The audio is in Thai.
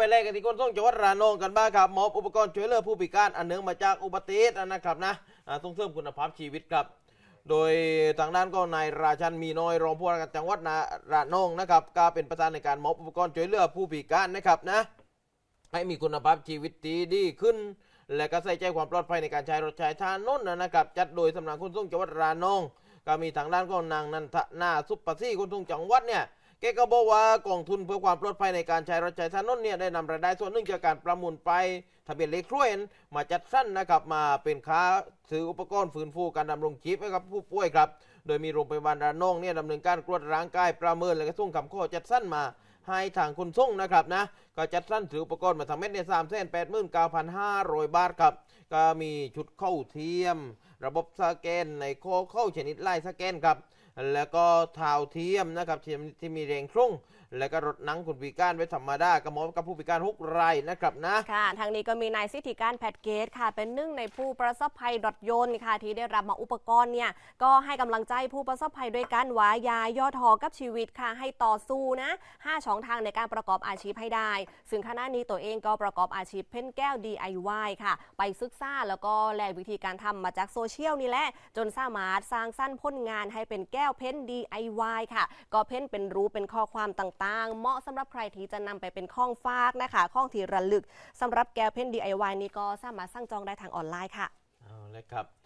ไปแลกกันที่คนส่งจังหวัดระนองกันบ้างครับมอบอุปกรณ์ช่วยเหลือผู้พิการอันเนื่องมาจากอุบัติเหตุนะครับนะส่งเสริมคุณภาพชีวิตครับ โดยทางด้านก็นายราชันมีน้อยรองผู้ว่าการจังหวัดนระนองนะครับก็เป็นประธานในการมอบอุปกรณ์ช่วยเหลือผู้พิการนะครับนะให้มีคุณภาพชีวิตที่ดีขึ้น และก็ใส่ใจความปลอดภัยในการใช้รถใช้ทางนนนะครับ จัดโดยสำนักขนส่งจังหวัดระนอง ก็มีทางด้านของนางนันทนาสุปซี่ขนส่งจังหวัดเนี่ย แกก็บอกว่ากองทุนเพื่อความปลอดภัยในการใช้รถใช้ถนนเนี่ยได้นำรายได้ส่วนหนึ่งจากการประมูลไปทะเบียนเลขทรวนมาจัดสั้นนะครับมาเป็นค้าซื้ออุปกรณ์ฟื้นฟูการดำรงชีพให้กับผู้ป่วยครับ โดยมีโรงพยาบาลระนองเนี่ยดำเนินการตรวจร่างกายประเมินและก็ส่งคำข้อจัดสั้นมาให้ทางคนส่งนะครับนะก็จัดสั้นถืออุปกรณ์มาทำเม็ดในสามแสนแปดหมื่นเก้าพันห้าร้อยบาทครับ ก็มีชุดเข้าเทียม ระบบสแกนในโคเข้าชนิดไล่สแกนครับแล้วก็เท้าเทียมนะครับที่ที่มีแรงครุ่ง แล้วก็รถนังคนพิการไว้ธรรมดากระหมอบกับผู้พิการหกไรนะครับนะ ค่ะ ทางนี้ก็มีนายสิทธิการแพทเกตค่ะ เป็นหนึ่งในผู้ประสบภัยดรถยนค่ะ ที่ได้รับมาอุปกรณ์เนี่ย ก็ให้กำลังใจผู้ประสบภัยด้วยกันว่ายายอทอกับชีวิตค่ะ ให้ต่อสู้นะ5ช่องทางในการประกอบอาชีพให้ได้ ซึ่งขณะนี้ตัวเองก็ประกอบอาชีพเพ้นแก้ว DIY ค่ะ ไปศึกษาแล้วก็แลกวิธีการทำมาจากโซเชียลนี่แหละ จนสามารถสร้างสั้นพ้นงานให้เป็นแก้วเพ้น DIY ค่ะ ก็เพ้นเป็นรูปเป็นข้อความต่างๆ เหมาะสำหรับใครที่จะนำไปเป็นข้องฟากนะคะข้องที่ระลึกสำหรับแก้วเพ้น DIY นี้ก็สามารถสั่งจองได้ทางออนไลน์ค่ะเอาเลยครับ